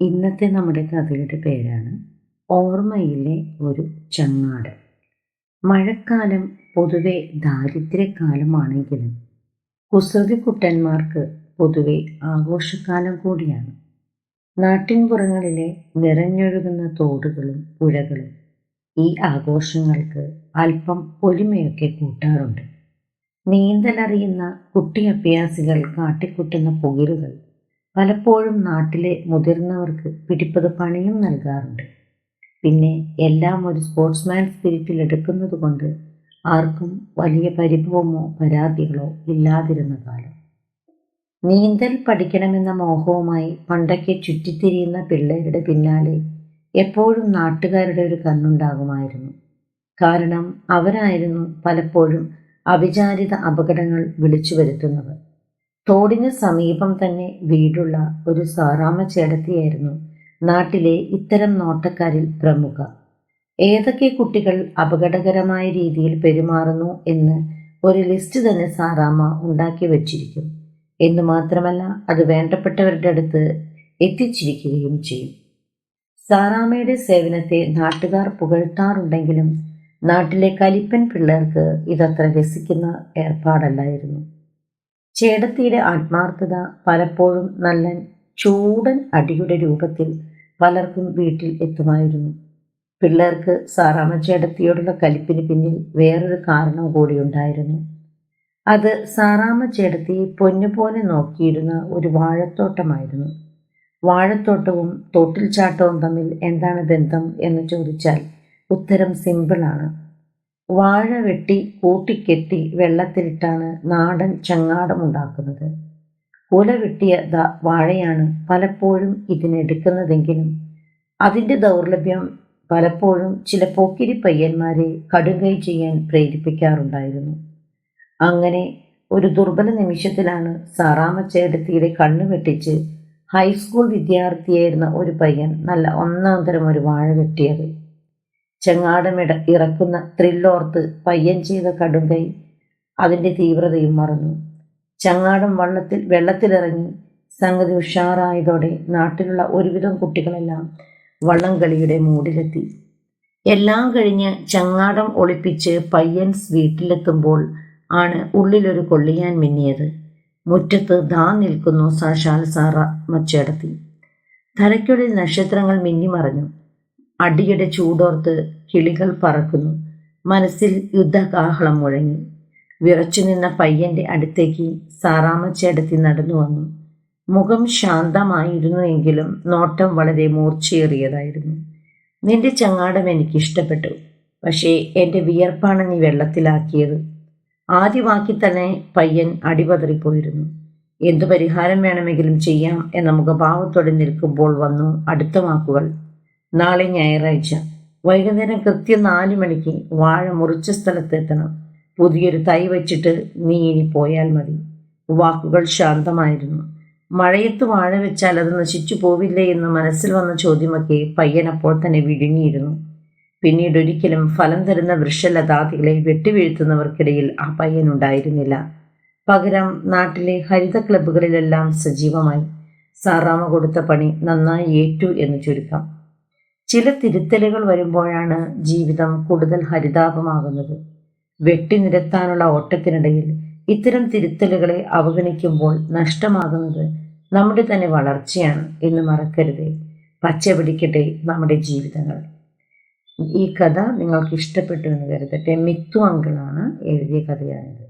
ഇന്നത്തെ നമ്മുടെ കഥയുടെ പേരാണ് ഓർമ്മയിലെ ഒരു ചങ്ങാട് മഴക്കാലം പൊതുവെ ദാരിദ്ര്യകാലമാണെങ്കിലും കുസൃതി കുട്ടന്മാർക്ക് പൊതുവെ ആഘോഷകാലം കൂടിയാണ്. നാട്ടിൻപുറങ്ങളിലെ നിറഞ്ഞൊഴുകുന്ന തോടുകളും പുഴകളും ഈ ആഘോഷങ്ങൾക്ക് അല്പം പൊലിമയൊക്കെ കൂട്ടാറുണ്ട്. നീന്തലറിയുന്ന കുട്ടി അഭ്യാസികൾ കാട്ടിക്കുട്ടുന്ന പുകിലുകൾ പലപ്പോഴും നാട്ടിലെ മുതിർന്നവർക്ക് പിടിപ്പത് പണിയും നൽകാറുണ്ട്. പിന്നെ എല്ലാം ഒരു സ്പോർട്സ്മാൻ സ്പിരിറ്റിൽ എടുക്കുന്നത് കൊണ്ട് ആർക്കും വലിയ പരിഭവമോ പരാതികളോ ഇല്ലാതിരുന്ന കാലം. നീന്തൽ പഠിക്കണമെന്ന മോഹവുമായി പണ്ടൊക്കെ ചുറ്റിത്തിരിയുന്ന പിള്ളേരുടെ പിന്നാലെ എപ്പോഴും നാട്ടുകാരുടെ ഒരു കണ്ണുണ്ടാകുമായിരുന്നു. കാരണം അവരായിരുന്നു പലപ്പോഴും അവിചാരിത അപകടങ്ങൾ വിളിച്ചു വരുത്തുന്നവർ തോടിന് സമീപം തന്നെ വീടുള്ള ഒരു സാറാമ ചേടത്തിയായിരുന്നു നാട്ടിലെ ഇത്തരം നോട്ടക്കാരിൽ പ്രമുഖ. ഏതൊക്കെ കുട്ടികൾ അപകടകരമായ രീതിയിൽ പെരുമാറുന്നു എന്ന് ഒരു ലിസ്റ്റ് തന്നെ സാറാമ്മ ഉണ്ടാക്കി വച്ചിരിക്കും. എന്ന് മാത്രമല്ല അത് വേണ്ടപ്പെട്ടവരുടെ അടുത്ത് എത്തിച്ചിരിക്കുകയും ചെയ്യും. സാറാമ്മയുടെ സേവനത്തെ നാട്ടുകാർ പുകഴ്ത്താറുണ്ടെങ്കിലും നാട്ടിലെ കലിപ്പൻ പിള്ളേർക്ക് ഇതത്ര രസിക്കുന്ന ഏർപ്പാടല്ലായിരുന്നു. ചേടത്തിയുടെ ആത്മാർത്ഥത പലപ്പോഴും നല്ല ചൂടൻ അടിയുടെ രൂപത്തിൽ പലർക്കും വീട്ടിൽ എത്തുമായിരുന്നു. പിള്ളേർക്ക് സാറാമ്മ ചേടത്തിയോടുള്ള കലിപ്പിന് പിന്നിൽ വേറൊരു കാരണം കൂടിയുണ്ടായിരുന്നു അത് സാറാമ്മ ചേടത്തിയെ പൊന്നുപോലെ നോക്കിയിരുന്ന ഒരു വാഴത്തോട്ടമായിരുന്നു. വാഴത്തോട്ടവും തോട്ടിൽ ചാട്ടവും തമ്മിൽ എന്താണ് ബന്ധം എന്ന് ചോദിച്ചാൽ ഉത്തരം സിമ്പിളാണ് വാഴ വെട്ടി കൂട്ടിക്കെട്ടി വെള്ളത്തിലിട്ടാണ് നാടൻ ചങ്ങാടമുണ്ടാക്കുന്നത്. കുല വെട്ടിയ വാഴയാണ് പലപ്പോഴും ഇതിനെടുക്കുന്നതെങ്കിലും അതിന്റെ ദൗർലഭ്യം പലപ്പോഴും ചില പോക്കിരി പയ്യന്മാരെ കടുകൈ ചെയ്യാൻ പ്രേരിപ്പിക്കാറുണ്ടായിരുന്നു. അങ്ങനെ ഒരു ദുർബല നിമിഷത്തിലാണ് സാറാമച്ചേടത്തിയുടെ കണ്ണു വെട്ടിച്ച് ഹൈസ്കൂൾ വിദ്യാർത്ഥിയായിരുന്ന ഒരു പയ്യൻ നല്ല ഒന്നാം തരം ഒരു വാഴ വെട്ടിയത്. ചെങ്ങാടമിട ഇറക്കുന്ന ത്രില്ലോർത്ത് പയ്യൻ ചെയ്ത കടുങ്കൈ അതിന്റെ തീവ്രതയും മറന്നു. ചങ്ങാടം വള്ളത്തിൽ വെള്ളത്തിലിറങ്ങി സംഗതി ഉഷാറായതോടെ നാട്ടിലുള്ള ഒരുവിധം കുട്ടികളെല്ലാം വള്ളംകളിയുടെ മൂടിലെത്തി. എല്ലാം കഴിഞ്ഞ് ചങ്ങാടം ഒളിപ്പിച്ച് പയ്യൻസ് വീട്ടിലെത്തുമ്പോൾ ആണ് ഉള്ളിലൊരു കൊള്ളിയാൻ മിന്നിയത്. മുറ്റത്ത് ദാ നിൽക്കുന്നു സാഷാൽ സാറ മച്ചേടത്തി. തലയ്ക്കുള്ളിൽ നക്ഷത്രങ്ങൾ മിന്നിമറഞ്ഞു. അടിയുടെ ചൂടോർത്ത് കിളികൾ പറക്കുന്നു. മനസ്സിൽ യുദ്ധകാഹളം മുഴങ്ങി. വിറച്ചു നിന്ന പയ്യന്റെ അടുത്തേക്ക് സാറാമച്ചേടത്തി നടന്നു വന്നു. മുഖം ശാന്തമായിരുന്നു എങ്കിലും നോട്ടം വളരെ മൂർച്ചയേറിയതായിരുന്നു. നിന്റെ ചങ്ങാടം എനിക്കിഷ്ടപ്പെട്ടു. പക്ഷേ എന്റെ വിയർപ്പാണ് നീ വെള്ളത്തിലാക്കിയത്. ആദ്യമാക്കി തന്നെ പയ്യൻ അടിപതറിപ്പോയിരുന്നു. എന്തു പരിഹാരം വേണമെങ്കിലും ചെയ്യാം എന്ന മുഖഭാവത്തോടെ നിൽക്കുമ്പോൾ വന്നു അടുത്ത വാക്കുകൾ. നാളെ ഞായറാഴ്ച. വൈകുന്നേരം കൃത്യം നാല് മണിക്ക് വാഴ മുറിച്ച സ്ഥലത്തെത്തണം. പുതിയൊരു തൈ വച്ചിട്ട് നീ ഇനി പോയാൽ മതി. വാക്കുകൾ ശാന്തമായിരുന്നു. മഴയത്ത് വാഴ വെച്ചാൽ അത് നശിച്ചു പോവില്ലേ എന്ന് മനസ്സിൽ വന്ന ചോദ്യമൊക്കെ പയ്യനപ്പോൾ തന്നെ വിഴുങ്ങിയിരുന്നു. പിന്നീട് ഒരിക്കലും ഫലം തരുന്ന വൃക്ഷലതാദികളെ വെട്ടിവീഴ്ത്തുന്നവർക്കിടയിൽ ആ പയ്യൻ ഉണ്ടായിരുന്നില്ല. പകരം നാട്ടിലെ ഹരിത ക്ലബ്ബുകളിലെല്ലാം സജീവമായി. സാറാമ കൊടുത്ത പണി നന്നായി ഏറ്റു എന്ന് ചുരുക്കം. ചില തിരുത്തലുകൾ വരുമ്പോഴാണ് ജീവിതം കൂടുതൽ ഹരിതാപമാകുന്നത്. വെട്ടിനിരത്താനുള്ള ഓട്ടത്തിനിടയിൽ ഇത്തരം തിരുത്തലുകളെ അവഗണിക്കുമ്പോൾ നഷ്ടമാകുന്നത് നമ്മുടെ തന്നെ വളർച്ചയാണ് എന്ന് മറക്കരുത്. പച്ച പിടിക്കട്ടെ നമ്മുടെ ജീവിതങ്ങൾ. ഈ കഥ നിങ്ങൾക്ക് ഇഷ്ടപ്പെട്ടു എന്ന് കരുതട്ടെ. മിത്തു അങ്കിളാണ് എഴുതിയ കഥയാണിത്.